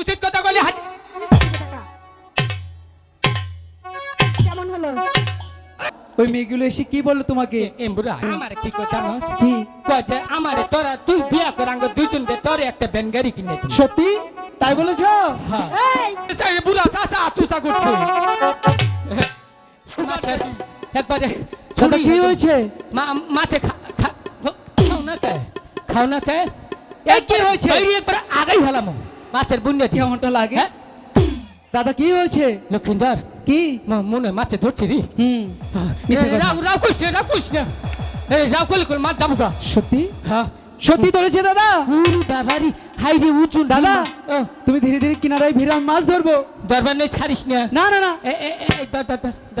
উচিত কথা বলে কেমন হলো? ওই মেয়েগুলো এসে কি বলল তোমাকে? এমবুরা আমার কি কথা কি? কয়ে আমারে তোরা তুই বিয়া করাঙ্গ দুইজন দে তোরে একটা গাড়ি কিনে দিই সত্যি? তাই বলেছ? হ্যাঁ। এই! বুড়া চাচা করছে। মাছে একবারে দাদা কি হয়েছে? মা মাছে খা খা খাও না কে? খাও না কে? এই কি হয়েছে? আগাই হলাম মাছের বুনিয়া কেমনটা লাগে? হ্যাঁ? দাদা কি হয়েছে? লক্ষিন্দর। কি? মনে মাছে ধরছি রে। হুম। রাও রাও না এই রাও কল কল মাছ যাব সত্যি? হ্যাঁ। সত্যি ধরেছে দাদা। বাবারি হাই রে উঁচু দাদা তুমি ধীরে ধীরে কিনারায় ভিড়ে আমি মাছ ধরবো। দরবার নেই ছাড়িস না। না না না।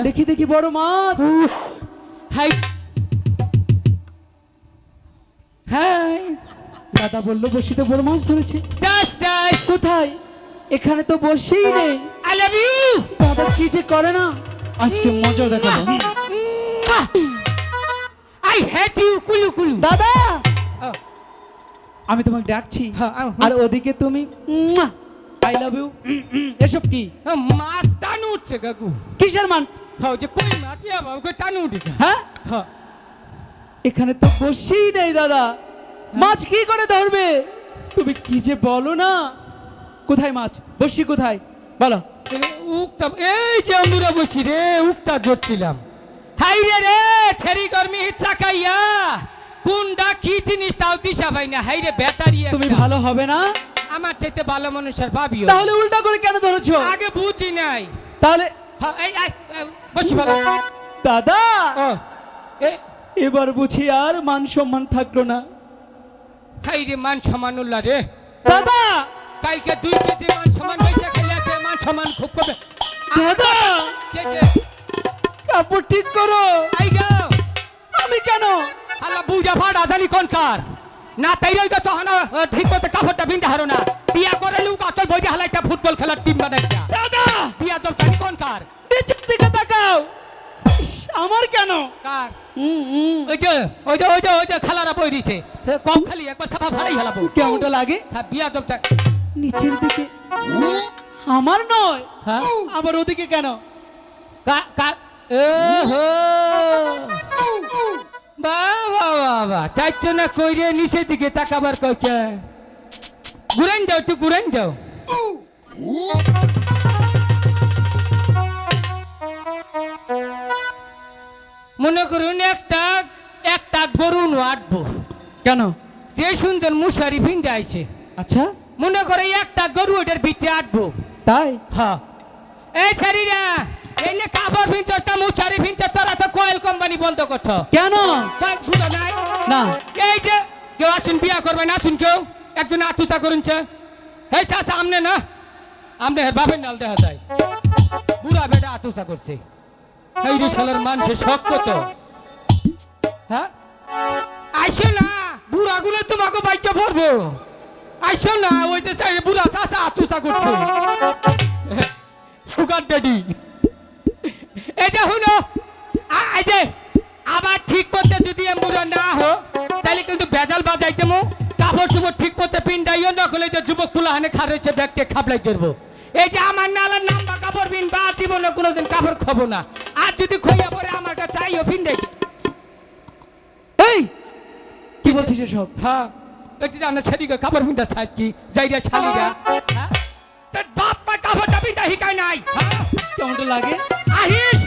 দেখি দেখি বড় মাছ। হাই। হ্যাঁ দাদা বলল বসিতে বড় মাছ ধরেছে। দাস কোথায় এখানে তো বসেই নেই। আই লাভ ইউ দাদা কি যে করে না? আজকে মজা দেখাবো। আই হেট ইউ কুলু কুলু। দাদা! আমি তোমাকে ডাকছি। হ্যাঁ, আর ওদিকে তুমি আই লাভ ইউ এসব কি? ও, মাছ টানু উঠছে কাকু। কিসের মান হ্যাঁ যে কই মাছ? বাবু কই টানু উঠে হ্যাঁ? হ্যাঁ এখানে তো বসেই নেই দাদা। মাছ কি করে ধরবে? তুমি কি যে বলো না? কোথায় মাছ? বসি কোথায়? বলো। উক্তা এই যে আমরা বসি রে উক্তা ধরছিলাম। হাই রে রে ছেড়ি গরমি চাকাইয়া কোনটা কি জিনিস তাও দিশা পাই না। হাই রে ব্যাটারি তুমি ভালো হবে না? আমার চাইতে ভালো মানুষের ভাবিও তাহলে উল্টা করে কেন ধরেছো? আগে বুঝি নাই। তাহলে এই বসি ভালো দাদা! এ। এবার বুঝি আর মান সম্মান থাকল না। হাই রে মান সমান উল্লা রে। দাদা! কালকে দুই কেজি মান সমান হয়েছে খেলে আছে মান সমান খুব কবে দাদা! কে কে কাপড় ঠিক করো। আই যাও আমি কেন? আল্লাহ বুঝা ফাড়া জানি কোন কার? না তাই রই গেছ হনা ঠিক মতো কাপড়টা বিনতে হারো না। বিয়া করে লুক আতল বই দিয়ে হালাইটা ফুটবল খেলার টিম বানাইটা দাদা! বিয়া তো জানি কোন কার? নিচের দিকে তাকাও। আমার কেন? কার। ওই যে ওই যে ওই যে ওই যে খালারা বই দিছে কম খালি একবার সাফা ভাড়াই হেলাবো কেমনটা লাগে? হ্যাঁ বিয়া তো নিচের দিকে। আমার নয় হ্যাঁ? আবার ওদিকে কেন? বাবা বাবা চাইছো না কইরে নিচের দিকে তাকাবার কইছে। ঘুরান যাও তুই ঘুরান যাও মনে করুন একটা একটা গরু আটবো কেন? যে সুন্দর মুশারি ভিন্দে আইছে আচ্ছা। মনে করে একটা গরু ওটার ভিতরে আটবো। তাই? হ্যাঁ। এই ছাড়িরা এই যে কাপড় ভিনচটা মুচারি ভিনচ তোরা তো কয়েল কোম্পানি বন্ধ করছ। কেন? বুঝো নাই। না। এই যে কেউ আসুন বিয়া করবেন আসুন কেউ। একজন আতুচা করুনছে। এই চাষা আমনে না। আমনে বাপের নাল দেখা যায়। বুড়া বেটা আতুচা করছে। এই রে শালার মানুষের শখ কত? হ্যাঁ? আইসো না। বুড়া গুলো তোমাকে বাইকে পড়ব আইসো না ওই যে বুড়া চাষা আতুচা করছে। সুগার ড্যাডি এই যে শুনো এই যে আবার ঠিক করতে যদি এমবুড়া না হো তাহলে কিন্তু বেজাল বাজাইতে মো কাপড় চুপড় ঠিক করতে পিন্ডাইও না হলে যে যুবক পুলাহানে খারেছে ব্যাগকে খাবলাই ধরবো এই যে আমার নালার নাম বা কাপড় পিন বা জীবনে কোনোদিন কাপড় খাব না। আর যদি খইয়া পরে আমার কাছে চাইও পিন্ডাই এই কি বলছিস এসব? হ্যাঁ। যে আমরা ছেড়িকে কাপড় পিন্ডা চাই কি যাইরা ছালিরা হ্যাঁ তোর বাপ মা কাপড়টা পিন্ডা হিকাই নাই হ্যাঁ কেমনটা লাগে আহিস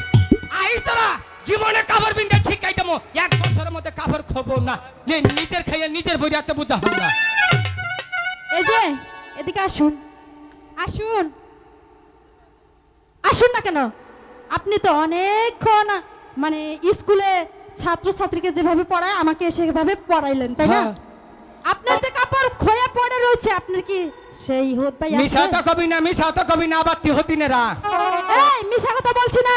আহিস তোরা জীবনে কাপড় বিন্দা শিখাই দেবো এক বছরের মধ্যে কাপড় খবো না নে নিজের খাইয়ে নিজের বই রাখতে বুঝতে হবে না এই যে এদিকে আসুন আসুন আসুন না কেন আপনি তো অনেকক্ষণ মানে স্কুলে ছাত্রছাত্রীকে যেভাবে পড়ায় আমাকে সেভাবে পড়াইলেন তাই না। আপনার যে কাপড় খোয়া পড়ে রয়েছে আপনার কি সেই হোত ভাই মিশা তো কবি না মিশা তো কবি না আবার তিহতি নেরা। এই মিছা কথা বলছি না।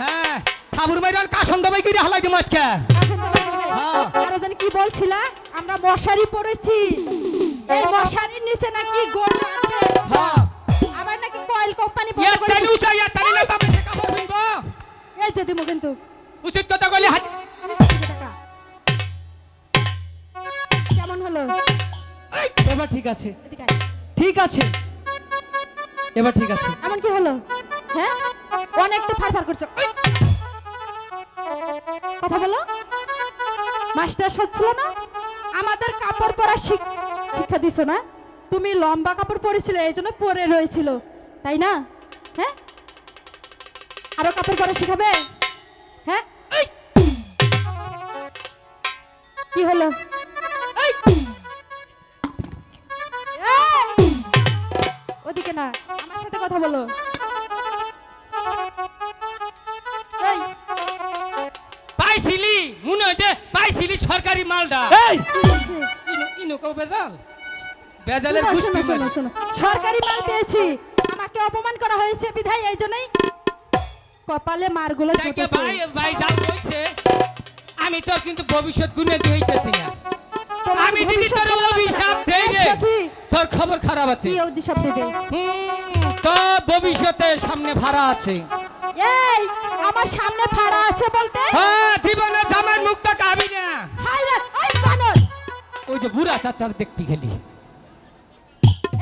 হ্যাঁ ঠাকুর মাইরার কাসন দবাই কি হালাই দিম আজকে। ভাই। হ্যাঁ। জানি কি বলছিলা? আমরা মশারি পড়েছি এই মশারির নিচে নাকি আছে হ্যাঁ। আবার নাকি কয়েল কোম্পানি ইয়া বন্ধ তাই করেছে। উচা ইয়া তাই না সে কাপড় এই যে দিমু কিন্তু। উচিত কথা কইলে হাত এবার ঠিক আছে। ঠিক আছে। এবার ঠিক আছে। এমন কি হলো? হ্যাঁ? অনেক তো ফারফার করছ। কথা বলো। মাস্টার হচ্ছিল না? আমাদের কাপড় পরা শিক- শিক্ষা দিছো না? তুমি লম্বা কাপড় পরেছিলে এই জন্য পরে রয়েছিল। তাই না? হ্যাঁ? আরও কাপড় পরা শিখাবে? হ্যাঁ! কি হলো? ওদিকে না। আমার সাথে কথা বলো। পাইছিলি? মনে যে পাইছিলি সরকারি মালটা এই। কি হয়েছে? ইনু- ইনু কেউ বেজাল। বেজালের শোনো, শোনো, শোনো। সরকারি মাল পেয়েছি। আমাকে অপমান করা হয়েছে বিধায় এই জন্যই কপালে মারগুলো জুটেছে। ভাই ভাই যা বলছে আমি তো কিন্তু ভবিষ্যৎ গুনে দিতেছি না। আমি দিদি ভবিষ্যৎ তোর খবর খারাপ আছে। কি অভিশাপ দেবে? হুম, তো ভবিষ্যতে সামনে ভাড়া আছে। এই আমার সামনে ফাড়া আছে বলতে? হ্যাঁ জীবনে জামাই মুখটা কাবি না। হাই রে ওই বানর! ওই যে বুড়া চাচার দেখতে গেলি।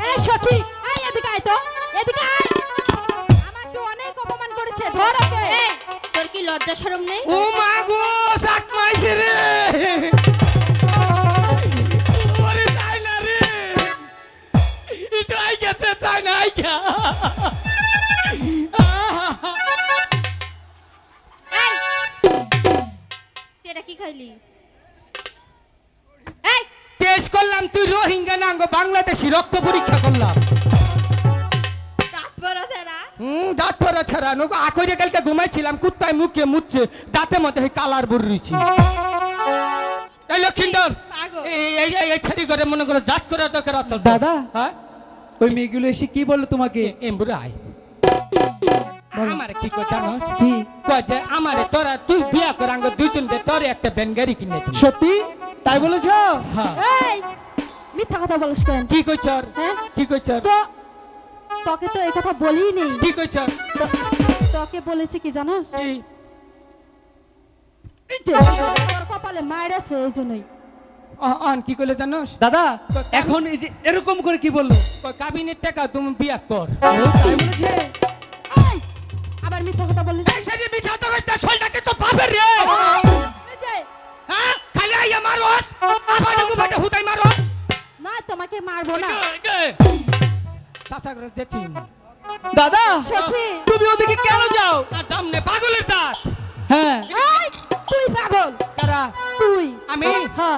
এই সখী এই এদিকে আয় তো এদিকে আয়। আমাকে অনেক অপমান করেছে ধর ওকে। এই, তোর কি লজ্জা শরম নেই? ও মা গো চাক মাইছে রে। এই! টেস্ট করলাম তুই রোহিঙ্গা না আঙ্গ বাংলাদেশি রক্ত পরীক্ষা করলাম। দাঁত হুম দাঁত পরা ছাড়া। নোকো আকইরে কালকে ঘুমাইছিলাম কুত্তায় মুখে মুচ্ছে দাঁতের মধ্যে কালার বুড়িছি এই লক্ষিন্দর। এই এই ছাড়ি করে মনে করো জাত করে তোকে রাখল দাদা। হ্যাঁ? ওই মেয়েগুলো এসে কি বলল তোমাকে? এমবুরে আয়। আমারে কি কি? কয় যে আমারে তোরা তুই বিয়া করে আঙ্গ দুইজন দে তোরে একটা কিনে সত্যি? তাই বলেছ? হ্যাঁ। এই মিথ্যা কথা বলিস কেন? কি কইছর হ্যাঁ? কি কইছর তো তোকে তো এই কথা বলিই নেই কি কইছর তো- তোকে বলেছি কি জানো? কি? কপালে এই জন্যই। অন কি কইলে জানোস? দাদা এখন এই যে এরকম করে কি বলল? কয় কাবিনের টাকা তুমি বিয়া কর। তাই বলেছে? এই, আবার মিথ্যা কথা বলিস এই ছেলে মিছা তো কইতা ছলটাকে তো বাপের রে। হ্যাঁ? খালি আইয়া মারোস আবার দেখো বাটা হুতাই মারোস না তোমাকে মারবো না। চাষা করে দেখছি। দাদা সখী। তুমি ওদিকে কেন যাও? তার সামনে পাগলের জাত হ্যাঁ। তুই পাগল। কারা? তুই। আমি? হ্যাঁ।